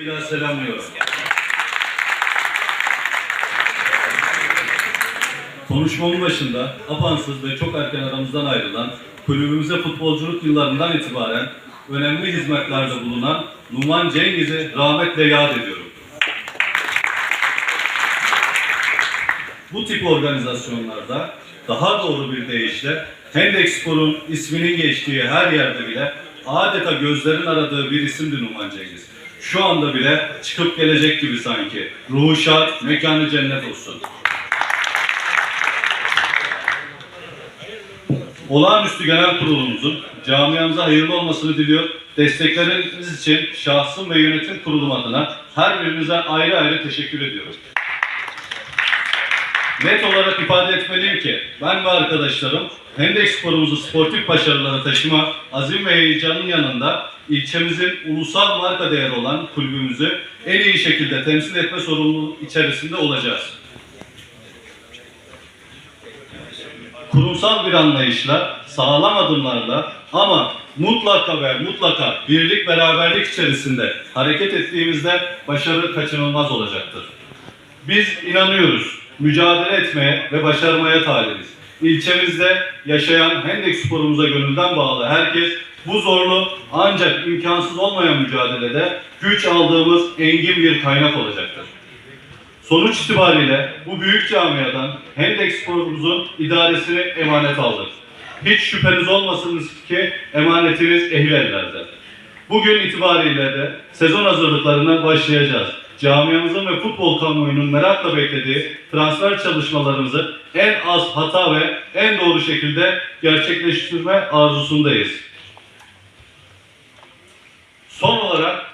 ile selamlıyorum. Konuşmamın başında apansız ve çok erken aramızdan ayrılan kulübümüze futbolculuk yıllarından itibaren önemli hizmetlerde bulunan Numan Cengiz'i rahmetle yad ediyorum. Bu tip organizasyonlarda daha doğru bir deyişle Hendek isminin geçtiği her yerde bile adeta gözlerin aradığı bir isimdi Numan Cengiz. Şu anda bile çıkıp gelecek gibi sanki. Ruhu şad, mekanı cennet olsun. Olağanüstü Genel Kurulumuzun camiamıza hayırlı olmasını diliyor. Destekleriniz için şahsım ve yönetim kurulum adına her birinize ayrı ayrı teşekkür ediyorum. Net olarak ifade etmeliyim ki ben ve arkadaşlarım Hendek sporumuzu sportif başarılara taşıma azim ve heyecanın yanında ilçemizin ulusal marka değeri olan kulübümüzü en iyi şekilde temsil etme sorumluluğu içerisinde olacağız. kurumsal bir anlayışla, sağlam adımlarla ama mutlaka ve mutlaka birlik beraberlik içerisinde hareket ettiğimizde başarı kaçınılmaz olacaktır. Biz inanıyoruz, mücadele etmeye ve başarmaya talibiz. İlçemizde yaşayan Hendek sporumuza gönülden bağlı herkes bu zorlu ancak imkansız olmayan mücadelede güç aldığımız engin bir kaynak olacaktır. Sonuç itibariyle bu büyük camiadan Hendek Spor'umuzun idaresini emanet aldık. Hiç şüpheniz olmasın ki emanetimiz ehil ellerde. Bugün itibariyle de sezon hazırlıklarına başlayacağız. Camiamızın ve futbol kamuoyunun merakla beklediği transfer çalışmalarımızı en az hata ve en doğru şekilde gerçekleştirme arzusundayız. Son olarak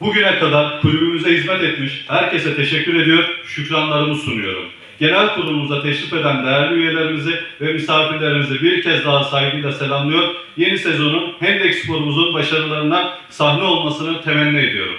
bugüne kadar kulübümüze hizmet etmiş herkese teşekkür ediyor, şükranlarımı sunuyorum. Genel kurulumuza teşrif eden değerli üyelerimizi ve misafirlerimizi bir kez daha saygıyla selamlıyor. Yeni sezonun Hendek sporumuzun başarılarına sahne olmasını temenni ediyorum.